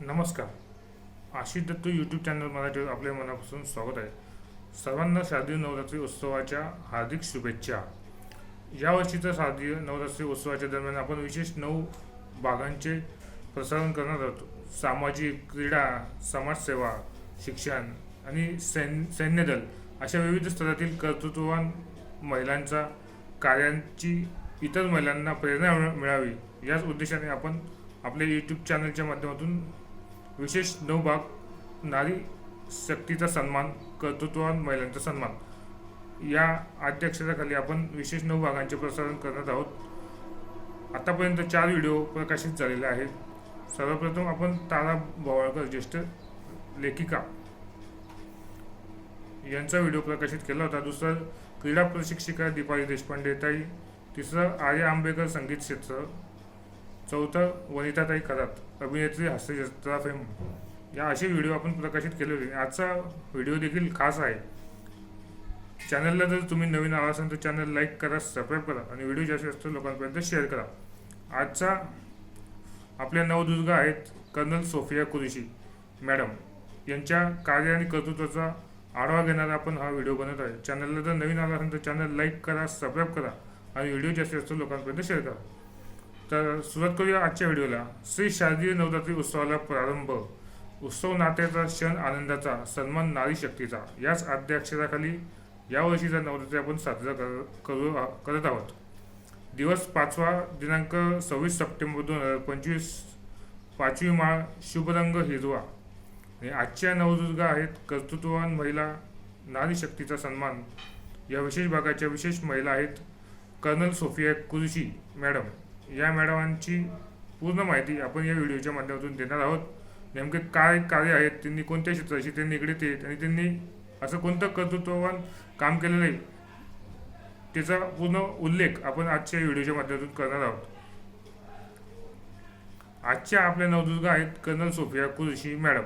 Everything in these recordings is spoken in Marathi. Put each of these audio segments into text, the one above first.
नमस्कार. आशिष दत्त यूट्यूब चॅनल मराठीवर आपल्या मनापासून स्वागत आहे. सर्वांना शारदीय नवरात्री उत्सवाच्या हार्दिक शुभेच्छा. यावर्षीच्या शारदीय नवरात्री उत्सवाच्या दरम्यान आपण विशेष नऊ भागांचे प्रसारण करणार आहोत. सामाजिक क्रीडा समाजसेवा शिक्षण आणि सैन सैन्यदल अशा विविध स्तरातील कर्तृत्ववान महिलांचा कार्यांची इतर महिलांना प्रेरणा मिळ- मिळावी. याच उद्देशाने आपण आपल्या यूट्यूब चॅनलच्या माध्यमातून विशेष नऊ भाग नारी शक्तीचा सन्मान कर्तृत्ववान महिलांचा सन्मान. या अध्यक्षतेखाली आपण विशेष नऊ भागांचे प्रसारण करत आहोत. आतापर्यंत चार व्हिडिओ प्रकाशित झालेले आहेत. सर्वप्रथम आपण तारा भोवाळकर ज्येष्ठ लेखिका यांचा व्हिडिओ प्रकाशित केला होता. दुसरा क्रीडा प्रशिक्षिका दीपाली देशपांडे ताई तिसरं आर्य आंबेकर संगीत क्षेत्र. चौथं वनिताताई खरात अभिनेत्री हास्यचित्रा फेम या असे व्हिडिओ आपण प्रकाशित केलेले आजचा व्हिडिओ देखील खास आहे. चॅनलला जर तुम्ही नवीन आला असाल तर चॅनल लाईक करा सबस्क्राईब करा आणि व्हिडिओ जास्तीत जास्त लोकांपर्यंत शेअर करा. आजचा आपल्या नवदुर्गा आहेत कर्नल सोफिया कुरेशी मॅडम. यांच्या कार्य आणि कर्तृत्वाचा आढावा घेणारा आपण हा व्हिडिओ बनवत आहे. चॅनलला जर नवीन आला असेल तर चॅनल लाईक करा सबस्क्राईब करा आणि व्हिडिओ जास्तीत जास्त लोकांपर्यंत शेअर करा. तर सुरुवात करूया आजच्या व्हिडिओला. श्री शारदीय नवरात्री उत्सवाला प्रारंभ. उत्सव नात्याचा क्षण आनंदाचा सन्मान नारी शक्तीचा. याच आद्याक्षराखाली यावर्षीचा नवरात्री आपण साजरा कर करू करत आहोत. दिवस पाचवा दिनांक सव्वीस सप्टेंबर दोन हजार पंचवीस. पाचवी माळ शुभरंग हिरवा. आणि आजच्या नवदुर्गा आहेत कर्तृत्ववान महिला नारी शक्तीचा सन्मान. या विशेष भागाच्या विशेष महिला आहेत कर्नल सोफिया कुरुशी मॅडम. या मॅडमांची पूर्ण माहिती आपण या व्हिडिओच्या माध्यमातून देणार आहोत. नेमके काय कार्य आहेत त्यांनी कोणत्या क्षेत्राशी ते निगडीत आहेत आणि त्यांनी असं कोणतं कर्तृत्ववान काम केलेलं आहे त्याचा पूर्ण उल्लेख आपण आजच्या व्हिडिओच्या माध्यमातून करणार आहोत. आजच्या आपल्या नवदुर्गा आहेत कर्नल सोफिया कुरशी मॅडम.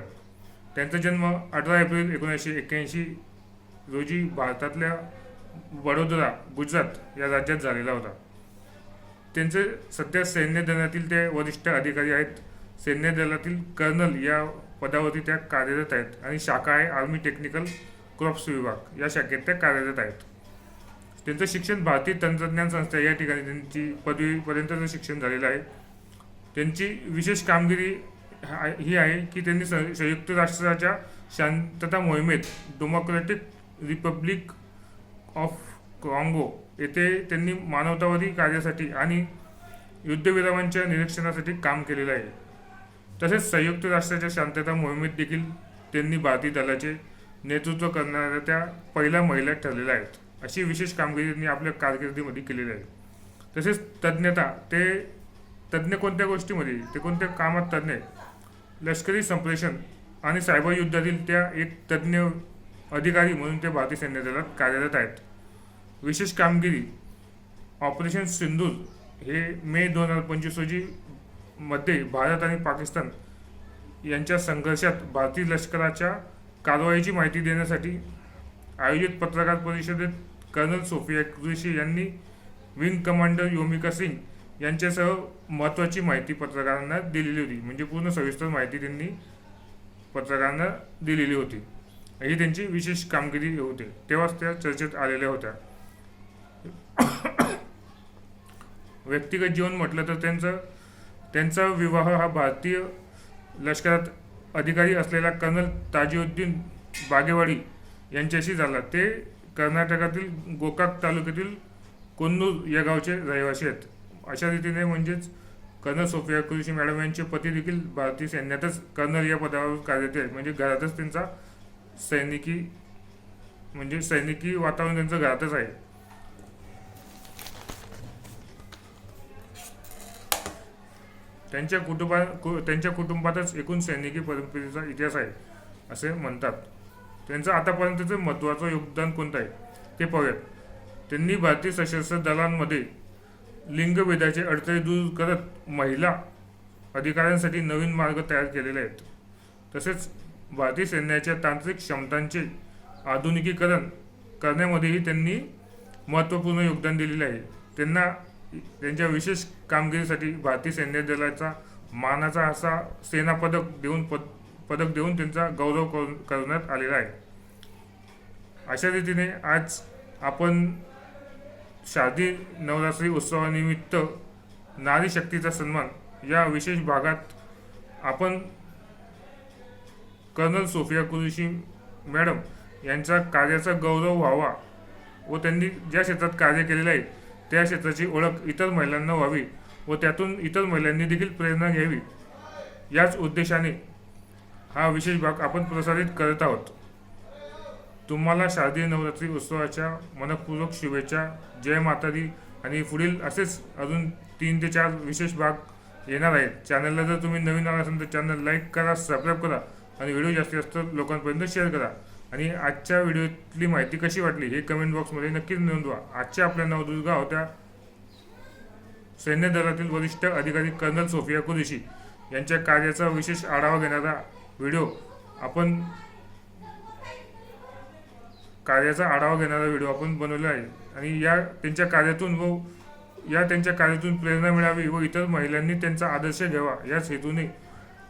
त्यांचा जन्म अठरा एप्रिल एकोणीसशे एक्क्याऐंशी रोजी भारतातल्या वडोदरा गुजरात या राज्यात झालेला होता. त्यांचे सध्या सैन्य दलातील ते वरिष्ठ अधिकारी आहेत. सैन्य दलातील कर्नल या पदावरती त्या कार्यरत आहेत आणि शाखा आहे आर्मी टेक्निकल क्रॉप्स विभाग. या शाखेत त्या कार्यरत आहेत. त्यांचं शिक्षण भारतीय तंत्रज्ञान संस्था या ठिकाणी त्यांची पदवीपर्यंतचं शिक्षण झालेलं आहे. त्यांची विशेष कामगिरी हा- ही आहे की त्यांनी संयुक्त राष्ट्राच्या शांतता मोहिमेत डेमोक्रॅटिक रिपब्लिक ऑफ कॉंगो येथे त्यांनी मानवतावादी कार्यासाठी आणि युद्धविरामांच्या निरीक्षणासाठी काम केलेलं आहे. तसेच संयुक्त राष्ट्राच्या शांतता मोहिमेत देखील त्यांनी भारतीय दलाचे नेतृत्व करणाऱ्या त्या पहिल्या महिला ठरलेल्या आहेत. अशी विशेष कामगिरी त्यांनी आपल्या कारकिर्दीमध्ये केलेली आहे. तसेच तज्ज्ञता ते तज्ज्ञ कोणत्या गोष्टीमध्ये? ते कोणत्या कामात तज्ज्ञ आहेत? लष्करी संप्रेषण आणि सायबर युद्धातील त्या एक तज्ज्ञ अधिकारी म्हणून ते भारतीय सैन्य दलात कार्यरत आहेत. विशेष कामगिरी ऑपरेशन सिंधूर हे मे दोन हजार पंचवीस रोजी मध्ये भारत आणि पाकिस्तान यांच्या संघर्षात भारतीय लष्कराच्या कारवाईची माहिती देण्यासाठी आयोजित पत्रकार परिषदेत कर्नल सोफिया कुरेशी यांनी विंग कमांडर योमिका सिंग यांच्यासह महत्त्वाची माहिती पत्रकारांना दिलेली होती. म्हणजे पूर्ण सविस्तर माहिती त्यांनी पत्रकारांना दिलेली होती. ही त्यांची विशेष कामगिरी होते. तेव्हाच त्या चर्चेत आलेल्या होत्या. व्यक्तिगत जीवन म्हटलं तर त्यांचं त्यांचा विवाह हा भारतीय लष्करात अधिकारी असलेला कर्नल ताजीउद्दीन बागेवाडी यांच्याशी झाला. ते कर्नाटकातील गोकाक तालुक्यातील कोन्नूर या गावचे रहिवासी आहेत. अशा रीतीने म्हणजेच कर्नल सोफिया कुरुशी मॅडम यांचे पती देखील भारतीय सैन्यातच कर्नल या पदावर कार्यरत आहेत. म्हणजे घरातच त्यांचा सैनिकी म्हणजे सैनिकी वातावरण त्यांचं घरातच आहे. त्यांच्या कुटुंबा कु त्यांच्या कुटुंबातच एकूण सैनिकी परंपरेचा इतिहास आहे असे म्हणतात. त्यांचं आतापर्यंतचं महत्त्वाचं योगदान कोणतं आहे? ते पाहूयात. त्यांनी भारतीय सशस्त्र दलांमध्ये लिंगभेदाचे अडथळे दूर करत महिला अधिकाऱ्यांसाठी नवीन मार्ग तयार केलेले आहेत. तसेच भारतीय सैन्याच्या तांत्रिक क्षमतांचे आधुनिकीकरण करण्यामध्येही त्यांनी महत्त्वपूर्ण योगदान दिलेले आहे. त्यांना त्यांच्या विशेष कामगिरीसाठी भारतीय सैन्य दलाचा मानाचा असा सेना पदक देऊन पद पदक देऊन त्यांचा गौरव करून करण्यात आलेला आहे. अशा रीतीने आज आपण शारदीय नवरात्री उत्सवानिमित्त नारी शक्तीचा सन्मान या विशेष भागात आपण कर्नल सोफिया कुरुशी मॅडम यांच्या कार्याचा गौरव व्हावा व त्यांनी ज्या क्षेत्रात कार्य केलेलं आहे त्या क्षेत्राची ओळख इतर महिलांना व्हावी व त्यातून इतर महिलांनी देखील प्रेरणा घ्यावी. याच उद्देशाने हा विशेष भाग आपण प्रसारित करत आहोत. तुम्हाला शारदीय नवरात्री उत्सवाच्या मनपूर्वक शुभेच्छा जय मातादी आणि पुढील असेच अजून तीन ते चार विशेष भाग येणार आहेत. चॅनलला जर तुम्ही नवीन आला असाल तर चॅनल लाईक करा सबस्क्राईब करा आणि व्हिडिओ जास्तीत जास्त लोकांपर्यंत शेअर करा. आणि आजच्या व्हिडिओतली माहिती कशी वाटली हे कमेंट बॉक्समध्ये नक्कीच नोंदवा आजच्या आपल्या नवदुर्गा होत्या सैन्य दलातील वरिष्ठ अधिकारी कर्नल सोफिया कुरेशी यांच्या कार्याचा विशेष आढावा घेणारा व्हिडिओ आपण कार्याचा आढावा घेणारा व्हिडिओ आपण बनवला आहे. आणि या त्यांच्या कार्यातून व या त्यांच्या कार्यातून प्रेरणा मिळावी व इतर महिलांनी त्यांचा आदर्श घ्यावा याच हेतूने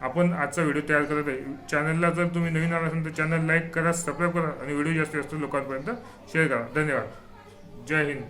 आपण आजचा व्हिडिओ तयार करत आहे. चॅनलला जर तुम्ही नवीन आला असाल तर चॅनल लाईक करा सबस्क्राईब करा आणि व्हिडिओ जास्तीत जास्त लोकांपर्यंत शेअर करा. धन्यवाद. जय हिंद.